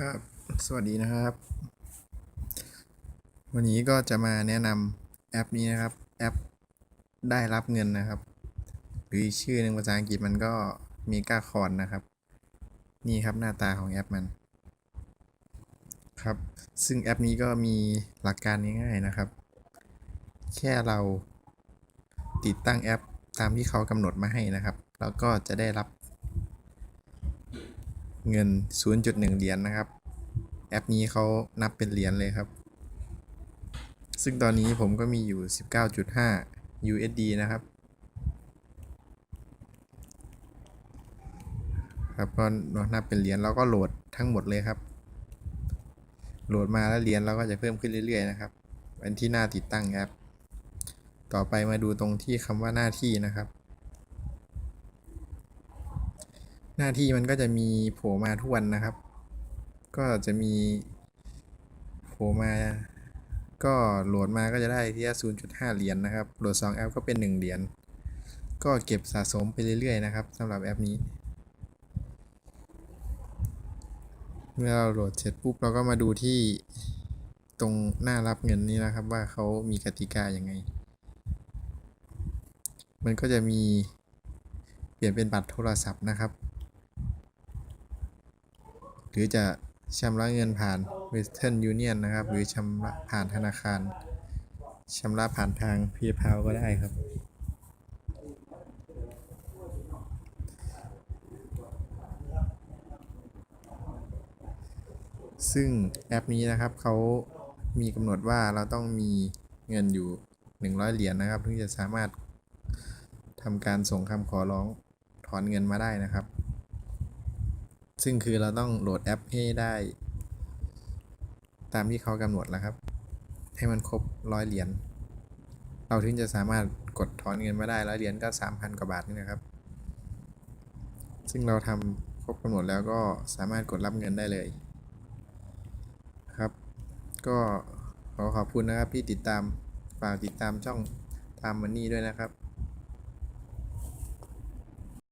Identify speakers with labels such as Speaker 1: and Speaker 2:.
Speaker 1: ครับ สวัสดีนะครับ วันนี้ก็จะมาแนะนำแอปนี้นะครับ แอปได้รับเงินนะครับ หรือชื่อหนึ่งภาษาอังกฤษมันก็มีก้าคอนนะครับ นี่ครับหน้าตาของแอปมันครับ ซึ่งแอปนี้ก็มีหลักการง่ายๆนะครับ แค่เราติดตั้งแอปตามที่เขากำหนดมาให้นะครับ แล้วก็จะได้รับ เงิน 0.1 เหรียญนนะครับ แอปนี้เขานับเป็นเหรียญเลยครับ ซึ่งตอนนี้ผมก็มีอยู่ 19.5 USD นะครับครับก็นับเป็นเหรียญเราก็โหลดทั้งหมดเลยครับ โหลดมาแล้วเหรียญเราก็จะเพิ่มขึ้นเรื่อยๆนะครับเป็นที่หน้าติดตั้งแอป ต่อไปมาดูตรงที่คำว่าหน้าที่นะครับ ห น้าที่มันก็จะมีโผล่มาทุกวันนะครับ ก็จะมีโผล่มา ก็โหลดมาก็จะได้ที่0.5เหรียญนนะครับ โหลด2แอปก็เป็น1เหรียญ ก็เก็บสะสมไปเรื่อยๆนะครับสำหรับแอปนี้ เมื่อเราโหลดเสร็จปุ๊บเราก็มาดูที่ตรงหน้ารับเงินนี้นะครับว่าเขามีกติกาอย่างไง มันก็จะมีเปลี่ยนเป็นบัตรโทรศัพท์นะครับ หรือจะชำระเงินผ่าน Western Union นะครับ หรือชำระผ่านธนาคารชำระผ่านทาง PayPal ก็ได้ครับ ซึ่งแอปนี้นะครับเขามีกำหนดว่าเราต้องมีเงินอยู่ 100 เหรียญนะครับถึงจะสามารถทำการส่งคำขอร้องถอนเงินมาได้นะครับ ซึ่งคือเราต้องโหลดแอปให้ได้ ตามที่เขากำหนดแล้วครับ ให้มันครบร้อยเหรียญเราถึงจะสามารถกดถอนเงินมาได้ร้อยเหรียญก็ 3,000 กว่าบาทนี่นะครับ ซึ่งเราทำครบกำหนดแล้วก็สามารถกดรับเงินได้เลยครับ ก็ขอขอบคุณนะครับที่ติดตามฝากติดตามช่องตามมันนี่ด้วยนะครับ